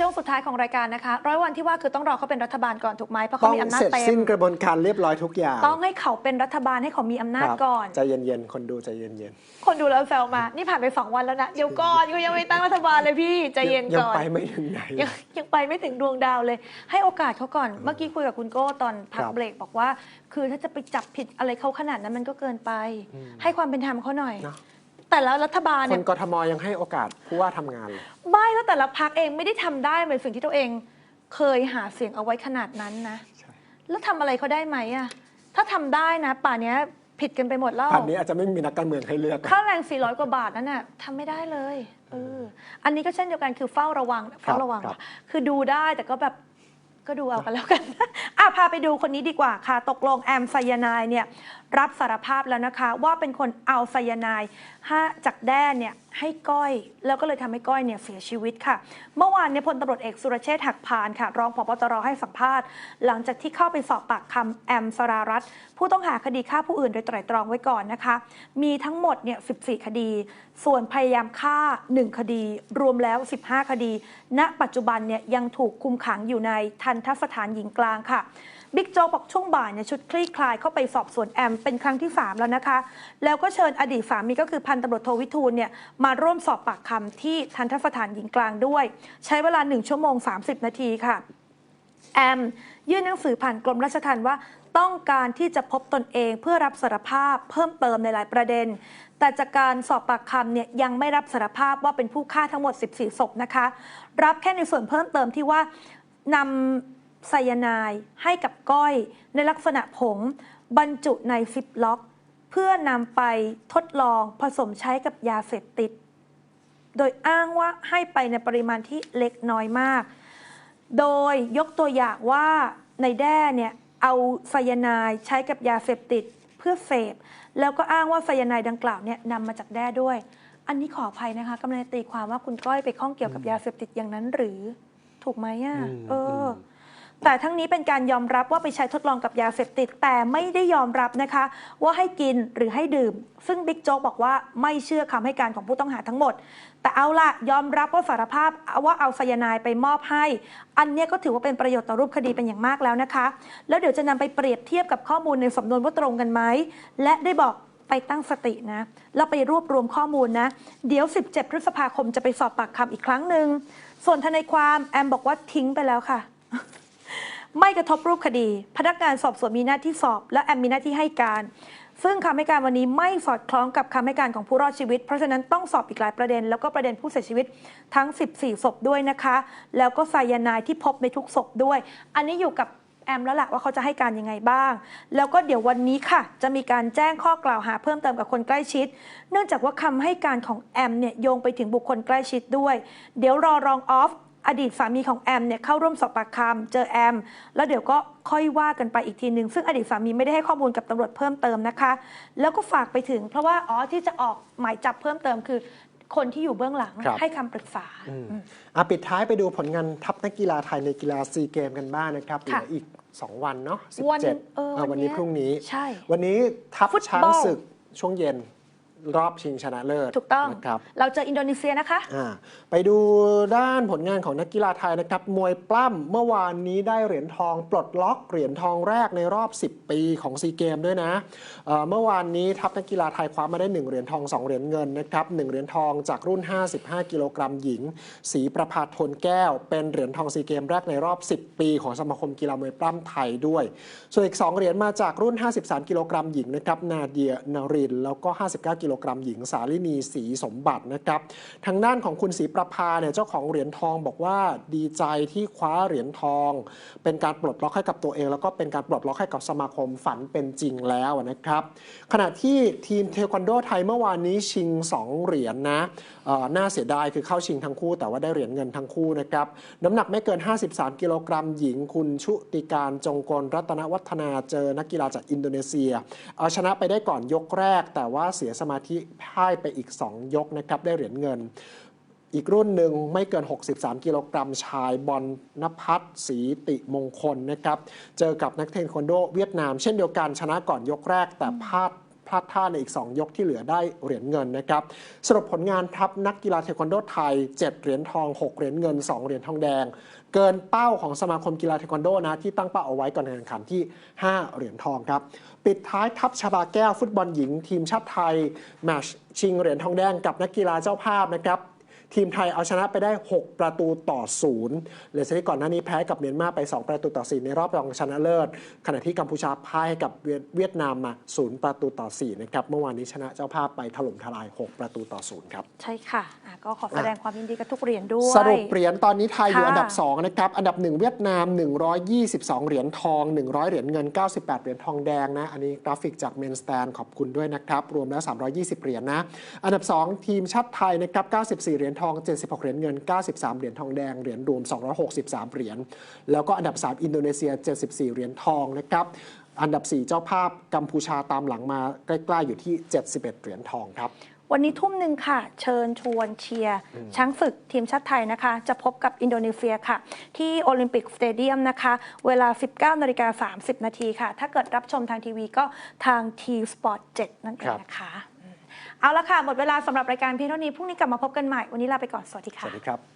ช่วงสุดท้ายของรายการนะคะ ร้อยวันที่ว่าคือต้องรอเขาเป็นรัฐบาลก่อนถูกไหมเพราะต้เขาองมีอำนาจเสร็จเต็สิ้นมกระบวนการเรียบร้อยทุกอย่าง ต้องให้เขาเป็นรัฐบาลให้เขามีอำนาจครับก่อนใจเย็นๆคนดูใจเย็นคนดูแล้วแซวมา นี่ผ่านไปสองวันแล้วนะเดี๋ยวก่อนกูยังไม่ตั้งรัฐบาลเลยพี่ใจๆเย็นยังก่อนไปไม่ถึงไหนยังยังไปไม่ถึงดวงดาวเลย ให้โอกาสเขาก่อนเมื่อกี้คุยกับคุณโก้ตอนพักครับเบรกบอกว่า คือถ้าจะไปจับผิดอะไรเขาขนาดนั้นมันก็เกินไป ให้ความเป็นธรรมเขาหน่อยเนอะ แต่แล้วรัฐบาลคเนี่นยกทมยังให้โอกาสผู้ว่าทำงานเลยไม่แล้วแต่ละพักเองไม่ได้ทำได้เหมือนสิ่งที่ตัวเอง เคยหาเสียงเอาไว้ขนาดนั้นนะ ใช่แล้วทำอะไรเขาได้ไหมอะถ้าทำได้นะ ป่านเนี้ยผิดกันไปหมดแล้ว ป่านนี้อาจจะไม่มีนักการเมืองให้เลือก ค่าแรง 400 กว่าบาทนั่นน่ะทำไม่ได้เลยเอออันนี้ก็เช่นเดียวกันคือเฝ้าระวังเฝ้าระวังครับอะคือดูได้แต่ก็แบบ ก็ดูเอากันแล้วกัน อะพาไปดูคนนี้ดีกว่าค่ะ ตกลงแอมไซยานายเนี่ยรับสารภาพแล้วนะคะ ว่าเป็นคนเอาไซยานายห้าจากแด้เนี่ย ให้ก้อย แล้วก็เลยทำให้ก้อยเนี่ยเสียชีวิตค่ะ เมื่อวานเนี่ยพลตำรวจเอกสุรเชษฐ์หักพานค่ะ รองผบตรให้สัมภาษณ์ หลังจากที่เข้าไปสอบปากคำแอมสรารัตผู้ต้องหาคดีฆ่าผู้อื่นโดยไตร่ตรองไว้ก่อนนะคะ มีทั้งหมดเนี่ย14 คดี ส่วนพยายามฆ่า 1 คดี รวมแล้ว 15 คดี ณ ปัจจุบันเนี่ยยังถูกคุมขังอยู่ในทันทสถานหญิงกลางค่ะ บิ๊กโจ๊กบอกช่วงบ่ายเนี่ยชุดคลี่คลายเข้าไปสอบสวนแอมเป็นครั้งที่ 3 แล้วนะคะ แล้วก็เชิญอดีตสามีก็คือพันตำรวจโทวิทูลเนี่ยมาร่วมสอบปากคำที่ทันทสถานหญิงกลางด้วย ใช้เวลา 1 ชั่วโมง 30 นาทีค่ะ แอม ยื่นหนังสือผ่านกรมราชทัณฑ์ว่าต้องการที่จะพบตนเองเพื่อรับสารภาพเพิ่มเติมในหลายประเด็น แต่จากการสอบปากคำเนี่ยยังไม่รับสารภาพว่าเป็นผู้ฆ่าทั้งหมด 14 ศพนะคะ รับแค่ในส่วนเพิ่มเติมที่ว่านำ ไซยาไนด์ให้กับก้อย ในลักษณะผง บรรจุในซิปล็อก เพื่อนำไปทดลองผสมใช้กับยาเสพติด โดยอ้างว่าให้ไปในปริมาณที่เล็กน้อยมาก โดยยกตัวอย่างว่าในแด้เนี่ยเอาไซยาไนด์ใช้กับยาเสพติดเพื่อเสพแล้วก็อ้างว่าไซยาไนด์ดังกล่าวเนี่ยนำมาจากแด้ด้วย อันนี้ขออภัยนะคะกำลังจะตีความว่าคุณก้อยไปข้องเกี่ยวกับยาเสพติดอย่างนั้นหรือ ถูกไหมอะอืมเอออม แต่ทั้งนี้เป็นการยอมรับว่าไปใช้ทดลองกับยาเสพติด แต่ไม่ได้ยอมรับนะคะ ว่าให้กินหรือให้ดื่ม ซึ่งบิ๊กโจ๊กบอกว่าไม่เชื่อคำให้การของผู้ต้องหาทั้งหมด แต่เอาล่ะยอมรับว่าสารภาพว่าเอาไซยาไนไปมอบให้ อันนี้ก็ถือว่าเป็นประโยชน์ต่อรูปคดีเป็นอย่างมากแล้วนะคะ แล้วเดี๋ยวจะนำไปเปรียบเทียบกับข้อมูลในสำนวนว่าตรงกันไหมและได้บอกไปตั้งสตินะ แล้วไปรวบรวมข้อมูลนะ เดี๋ยว 17 พฤษภาคมจะไปสอบปากคำอีกครั้งหนึ่ง ส่วนทนายความแอมบอกว่าทิ้งไปแล้วค่ะ ไม่กระทบรูปคดี พนักงานสอบสวนมีหน้าที่สอบ และแอมมีหน้าที่ให้การ ซึ่งคำให้การวันนี้ไม่สอดคล้องกับคำให้การของผู้รอดชีวิต เพราะฉะนั้นต้องสอบอีกหลายประเด็น แล้วก็ประเด็นผู้เสียชีวิตทั้ง 14ศพด้วยนะคะ แล้วก็ไซยาไนด์ที่พบในทุกศพด้วย อันนี้อยู่กับแอมแล้วแหละว่าเขาจะให้การยังไงบ้าง แล้วก็เดี๋ยววันนี้ค่ะ จะมีการแจ้งข้อกล่าวหาเพิ่มเติมกับคนใกล้ชิด เนื่องจากว่าคำให้การของแอมเนี่ยโยงไปถึงบุคคลใกล้ชิดด้วย เดี๋ยวรอรองออฟ อดีตสามีของแอมเนี่ยเข้าร่วมสอบปากคำเจอแอม แล้วเดี๋ยวก็ค่อยว่ากันไปอีกทีหนึ่งซึ่งอดีตสามีไม่ได้ให้ข้อมูลกับตำรวจเพิ่มเติมนะคะ แล้วก็ฝากไปถึง เพราะว่าอ๋อที่จะออกหมายจับเพิ่มเติมคือคนที่อยู่เบื้องหลังครับให้คำปรึกษาอืมอะปิดท้ายไปดูผลงานทัพนักกีฬาไทยในกีฬาซีเกมกันบ้างนะครับเหลืค่ะออีก 2 วันเนาะวัน17เอออะวัวันนเนี้นี้ยพรุ่งนี้ใช่วันนี้ทัพฟุตบอลช้างศึกช่วงเย็น รอบชิงชนะเลิศถูกต้องนะครับเราเจออินโดนีเซียนะคะอ่าไปดูด้านผลงานของนักกีฬาไทยนะครับ มวยปล้ำเมื่อวานนี้ได้เหรียญทอง ปลดล็อกเหรียญทองแรกในรอบ 10 ปีของซีเกมด้วยนะเอ่อเมื่อวานนี้ทัพนักกีฬาไทยคว้ามาได้ 1 เหรียญทอง 2 เหรียญเงินนะครับ1เหรียญทองจากรุ่น 55 กิโลกรัมหญิง สีประภาทนแก้ว เป็นเหรียญทองซีเกมแรกในรอบ 10 ปีของสมาคมกีฬามวยปล้ำไทยด้วย ส่วนอีก 2 เหรียญมาจากรุ่น 53 กิโลกรัมหญิงนะครับนาเดียนารินแล้วก็ 59 กิโลกรัมหญิงสาลินีศรีสมบัตินะครับ ทางด้านของคุณศรีประภาเนี่ยเจ้าของเหรียญทองบอกว่าดีใจที่คว้าเหรียญทอง เป็นการปลดล็อกให้กับตัวเอง แล้วก็เป็นการปลดล็อกให้กับสมาคมฝันเป็นจริงแล้วนะครับ ขณะที่ทีมเทควันโดไทยเมื่อวานนี้ชิง 2 เหรียญนะน่าเสียดายคือเข้าชิงทั้งคู่ แต่ว่าได้เหรียญเงินทั้งคู่นะครับน้ำหนักไม่เกิน 53 กิโลกรัมหญิงคุณชุติการจงกลรัตนวัฒนาเจอนักกีฬาจากอินโดนีเซีย เอาชนะไปได้ก่อนยกแรก แต่ว่าเสียสมาธิพ่ายไปอีก 2 ยกนะครับได้เหรียญเงิน อีกรุ่นหนึ่งไม่เกิน 63 กิโลกรัมชายบอลนภัสสีติมงคลนะครับ เจอกับนักเทควันโดเวียดนาม เช่นเดียวกันชนะก่อนยกแรกแต่พลาด พลาดท่าในอีก 2 ยกที่เหลือได้เหรียญเงินนะครับสรุปผลงานทัพนักกีฬาเทควันโดไทย 7 เหรียญทอง 6 เหรียญเงิน 2 เหรียญทองแดง เกินเป้าของสมาคมกีฬาเทควันโดนะที่ตั้งเป้าเอาไว้ก่อนการแข่งขันที่ 5 เหรียญทองครับปิดท้ายทัพชาบาแก้วฟุตบอลหญิงทีมชาติไทยแมชชิงเหรียญทองแดงกับนักกีฬาเจ้าภาพนะครับ ทีมไทยเอาชนะไปได้ 6 ประตูต่อศูนย์เลสที่ก่อนหน้านี้แพ้กับเมียนมาไป 2 ประตูต่อ4ในรอบรองชนะเลิศ ขณะที่กัมพูชาพ่ายให้กับเวียดเวียดนามมา 0 ประตูต่อ4นะครับเมื่อวานนี้ชนะเจ้าภาพไปถล่มทลาย 6 ประตูต่อ0ครับใช่ค่ะอะก็ขอแสดงความยินดีกับทุกเหรียญด้วย สรุปเหรียญตอนนี้ไทยอยู่ค่ะอันดับ2นะครับอันดับ 1 เวียดนาม 122 เหรียญทอง 100 เหรียญเงิน 98 เหรียญทองแดงนะอันนี้กราฟิกจากเมนสแตนขอบคุณด้วยนะครับรวมแล้ว 320 เหรียญนะอันดับ 2 ทีมชาติไทยนะครับ94 เหรียญทอง76 เหรียญเงิน 93 เหรียญทองแดง เหรียญรวม 263 เหรียญ แล้วก็อันดับ 3 อินโดนีเซีย 74 เหรียญทองนะครับ อันดับ 4 เจ้าภาพกัมพูชาตามหลังมาใกล้ๆอยู่ที่ 71 เหรียญทองครับ วันนี้ทุ่มหนึ่งค่ะ เชิญชวนเชียร์ช้างศึกทีมชาติไทยนะคะ จะพบกับอินโดนีเซียค่ะ ที่โอลิมปิกสเตเดียมนะคะ เวลา 19นาฬิกา30 นาทีค่ะ ถ้าเกิดรับชมทางทีวีก็ทาง T Sport 7 นั่นเองนะคะอืม เอาละค่ะ หมดเวลาสำหรับรายการเพียงเท่านี้พรุ่งนี้กลับมาพบกันใหม่วันนี้ลาไปก่อนสวัสดีค่ะสวัสดีครับ